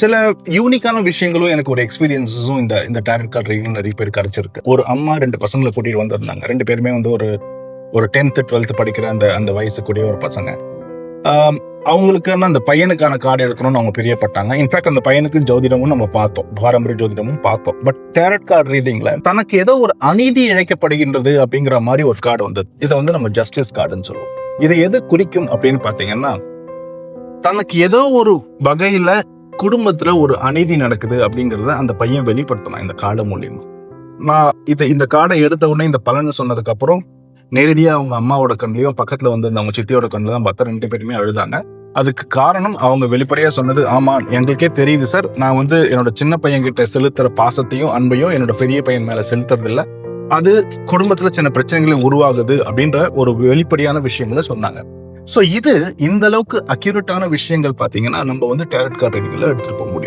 சில யூனிக்கான விஷயங்களும் எனக்கு ஒரு எக்ஸ்பீரியன்ஸஸும் இந்த இந்த டேரட் கார்டு ரீடிங் நிறைய பேர் கிடைச்சிருக்கு. ஒரு அம்மா ரெண்டு பசங்களை கூட்டிட்டு வந்திருந்தாங்க. ரெண்டு பேருமே வந்து ஒரு ஒரு டென்த்து டுவெல்த்து படிக்கிற அந்த அந்த வயசுக்குரிய ஒரு பசங்க. அவங்களுக்கான அந்த பையனுக்கான கார்டு எடுக்கணும்னு அவங்க பிரியப்பட்டாங்க. இன்ஃபேக்ட் அந்த பையனுக்கு ஜோதிடமும் நம்ம பார்த்தோம். பாரம்பரிய ஜோதிடமும் பார்த்தோம். பட் டேரட் கார்டு ரீடிங்ல தனக்கு ஏதோ ஒரு அநீதி இழைக்கப்படுகின்றது அப்படிங்கிற மாதிரி ஒரு கார்டு வந்தது. இதை வந்து நம்ம ஜஸ்டிஸ் கார்டுன்னு சொல்லுவோம். இது எது குறிக்கும் அப்படின்னு பார்த்தீங்கன்னா தனக்கு ஏதோ ஒரு வகையில குடும்பத்துல ஒரு அநீதி நடக்குது அப்படிங்கிறத அந்த பையன் வெளிப்படுத்தலாம் இந்த காடை மூலியமா. நான் இதை இந்த காடை எடுத்த உடனே இந்த பலன் சொன்னதுக்கு அப்புறம் அவங்க அம்மாவோட கண்லையும் பக்கத்துல வந்து அவங்க சித்தியோட கண்ணில் தான் பார்த்தா ரெண்டு பேருமே அழுதாங்க. அதுக்கு காரணம் அவங்க வெளிப்படையா சொன்னது ஆமா எங்களுக்கே தெரியுது சார். நான் வந்து என்னோட சின்ன பையன் கிட்ட செலுத்துற பாசத்தையும் அன்பையும் என்னோட பெரிய பையன் மேல செலுத்துறதில்ல. அது குடும்பத்துல சின்ன பிரச்சனைகளை உருவாகுது அப்படின்ற ஒரு வெளிப்படையான விஷயங்களை சொன்னாங்க. ஸோ இது இந்த அளவுக்கு அக்யூரேட்டான விஷயங்கள் பார்த்தீங்கன்னா நம்ம வந்து டேரட் கார்டு எடுத்துகிட்டு போக முடியும்.